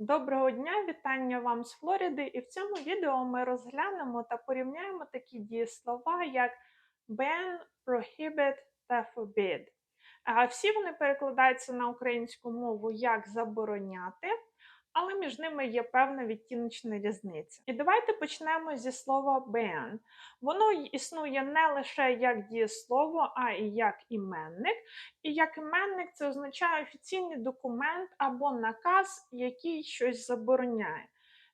Доброго дня, вітання вам з Флориди. І в цьому відео ми розглянемо та порівняємо такі дієслова, як ban, prohibit та forbid. Всі вони перекладаються на українську мову як забороняти, але між ними є певна відтіночна різниця. І давайте почнемо зі слова ban. Воно існує не лише як дієслово, а і як іменник. І як іменник це означає офіційний документ або наказ, який щось забороняє.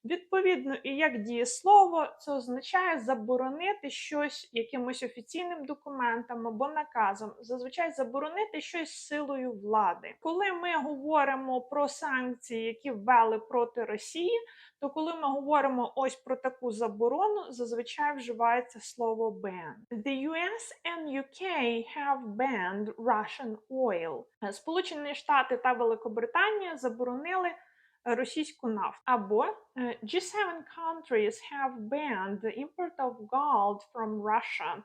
Відповідно, і як дієслово, це означає заборонити щось якимось офіційним документом або наказом, зазвичай заборонити щось силою влади. Коли ми говоримо про санкції, які ввели проти Росії, то коли ми говоримо ось про таку заборону, зазвичай вживається слово ban. The US and UK have banned Russian oil. Сполучені Штати та Великобританія заборонили російську нафту. Або е, G7 countries have banned the import of gold from Russia.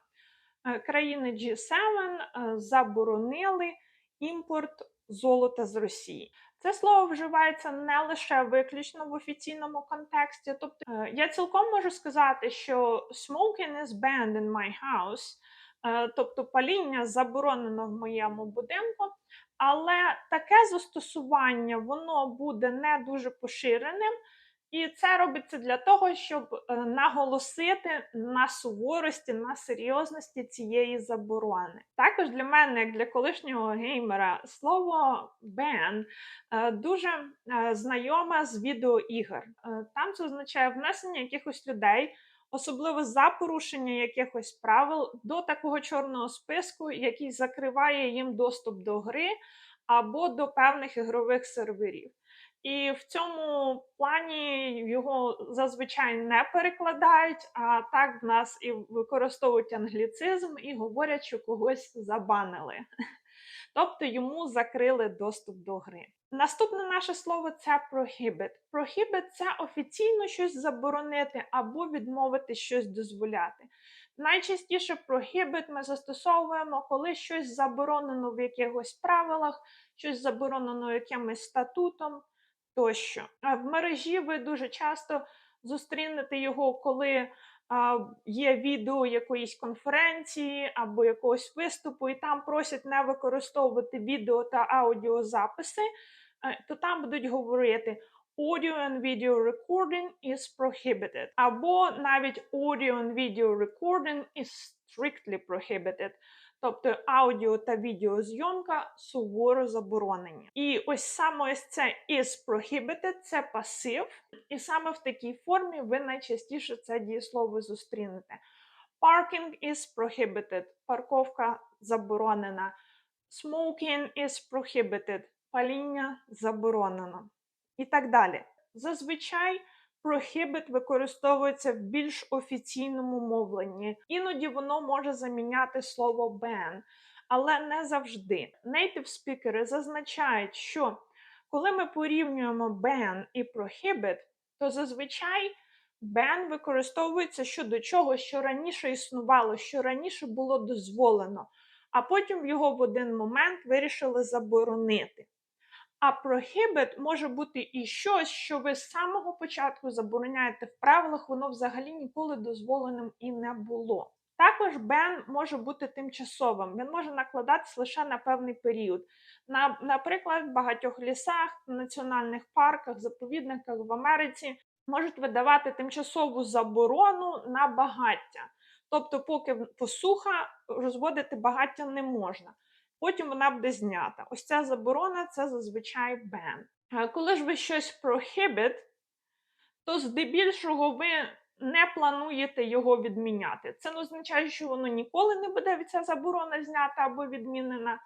Е, Країни G7 е, заборонили імпорт золота з Росії. Це слово вживається не лише виключно в офіційному контексті. Тобто я цілком можу сказати, що smoking is banned in my house, тобто паління заборонено в моєму будинку, але таке застосування воно буде не дуже поширеним. І це робиться для того, щоб е, наголосити на суворості, на серйозності цієї заборони. Також для мене, як для колишнього геймера, слово е, дуже е, знайоме з відеоігр. Е, Там це означає внесення якихось людей, особливо за порушення якихось правил, до такого чорного списку, який закриває їм доступ до гри або до певних ігрових серверів. І в цьому плані його зазвичай не перекладають, а так в нас і використовують англіцизм і говорять, що когось забанили. Тобто йому закрили доступ до гри. Наступне наше слово це prohibit. Prohibit – це офіційно щось заборонити або відмовити щось дозволяти. Найчастіше prohibit ми застосовуємо, коли щось заборонено в якихось правилах, щось заборонено якимось статутом тощо. А в мережі ви дуже часто зустрінете його, коли є відео якоїсь конференції або якогось виступу, і там просять не використовувати відео та аудіозаписи, е, то там будуть говорити. Audio and video recording is prohibited. Або навіть audio and video recording is strictly prohibited. Тобто аудіо та відеозйомка суворо заборонені. І ось саме ось це is prohibited – це пасив, і саме в такій формі ви найчастіше це дієслово зустрінете. Parking is prohibited – парковка заборонена. Smoking is prohibited – паління заборонено. І так далі. Зазвичай prohibit використовується в більш офіційному мовленні. Іноді воно може заміняти слово ban, але не завжди. Native спікери зазначають, що коли ми порівнюємо ban і prohibit, то зазвичай ban використовується щодо чого, що раніше існувало, що раніше було дозволено, а потім його в один момент вирішили заборонити. А prohibit може бути і щось, що ви з самого початку забороняєте в правилах, воно взагалі ніколи дозволеним і не було. Також бен може бути тимчасовим, він може накладатися лише на певний період. На, Наприклад, в багатьох лісах, національних парках, заповідниках в Америці можуть видавати тимчасову заборону на багаття. Тобто, поки посуха розводити багаття не можна потім вона буде знята. Ось ця заборона це зазвичай ban. Коли ж ви щось prohibit, то здебільшого ви не плануєте його відміняти. Це не означає, що воно ніколи не буде ця заборона знята або відмінена,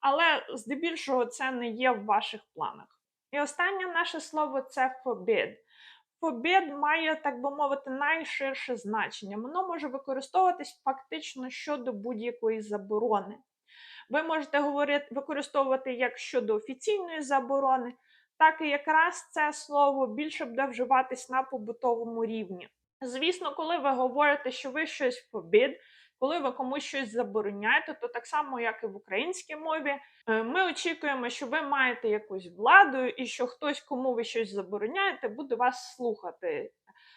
але здебільшого це не є в ваших планах. І останнє наше слово це forbid. Forbid має, так би мовити, найширше значення. Воно може використовуватись фактично щодо будь-якої заборони ви можете говорити, використовувати як щодо офіційної заборони, так і якраз це слово більше буде вживатись на побутовому рівні. Звісно, коли ви говорите, що ви щось побід, Коли ви комусь щось забороняєте, то так само, як і в українській мові, е, ми очікуємо, що ви маєте якусь владу, і що хтось, кому ви щось забороняєте, буде вас слухати,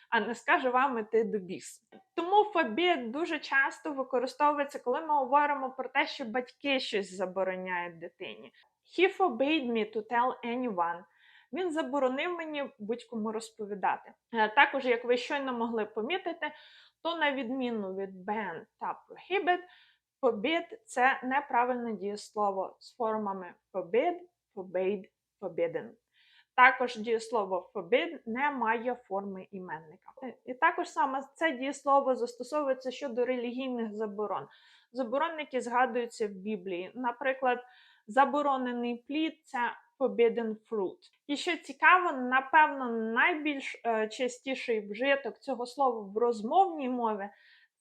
а не скаже вам іти до біс. Тому фобід дуже часто використовується, коли ми говоримо про те, що батьки щось забороняють дитині. He forbade me to tell anyone. Він заборонив мені будь-кому розповідати. Е, Також, як ви щойно могли помітити, то на відміну від ban та prohibit, forbid – це неправильне дієслово з формами forbid, forbade, forbidden. Також дієслово forbid не має форми іменника. Е, І також саме це дієслово застосовується щодо релігійних заборон. Заборон, які згадуються в Біблії. Наприклад, заборонений плід це forbidden fruit. І що цікаво, напевно, найбільш е, частіший вжиток цього слова в розмовній мові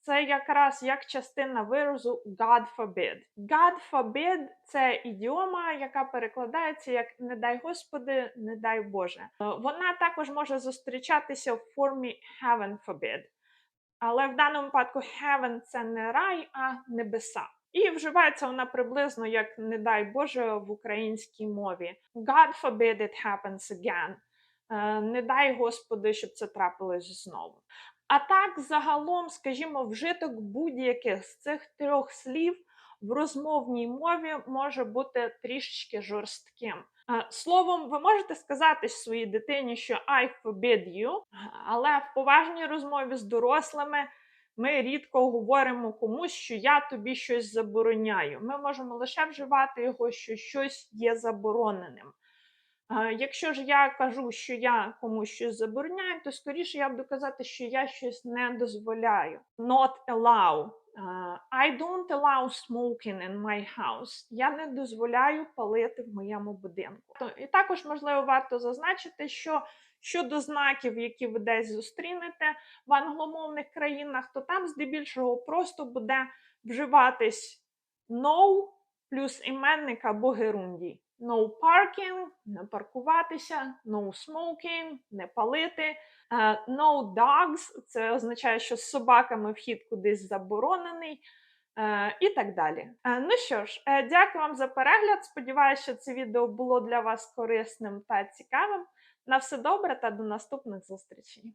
це якраз як частина виразу God forbid. God forbid – це ідіома, яка перекладається як не дай Господи, не дай Боже. Е, Вона також може зустрічатися в формі heaven forbid. Але в даному випадку heaven – це не рай, а небеса. І вживається вона приблизно як не дай Боже в українській мові. God forbid it happens again. Е, Не дай Господи, щоб це трапилось знову. А так, загалом, скажімо, вжиток будь-яких з цих трьох слів в розмовній мові може бути трішечки жорстким. Е, Словом, ви можете сказати своїй дитині, що I forbid you, але в поважній розмові з дорослими ми рідко говоримо комусь, що я тобі щось забороняю. Ми можемо лише вживати його, що щось є забороненим. Якщо ж я кажу, що я комусь щось забороняю, то скоріше я буду казати, що я щось не дозволяю. Not allow. I don't allow smoking in my house. Я не дозволяю палити в моєму будинку. І також можливо варто зазначити, що щодо знаків, які ви десь зустрінете в англомовних країнах, то там здебільшого просто буде вживатись no плюс іменник або герундій. No parking – не паркуватися, no smoking – не палити, е, no dogs – це означає, що з собаками вхід кудись заборонений. е, І так далі. Е, Ну що ж, дякую вам за перегляд. Сподіваюся, що це відео було для вас корисним та цікавим. На все добре та до наступних зустрічей.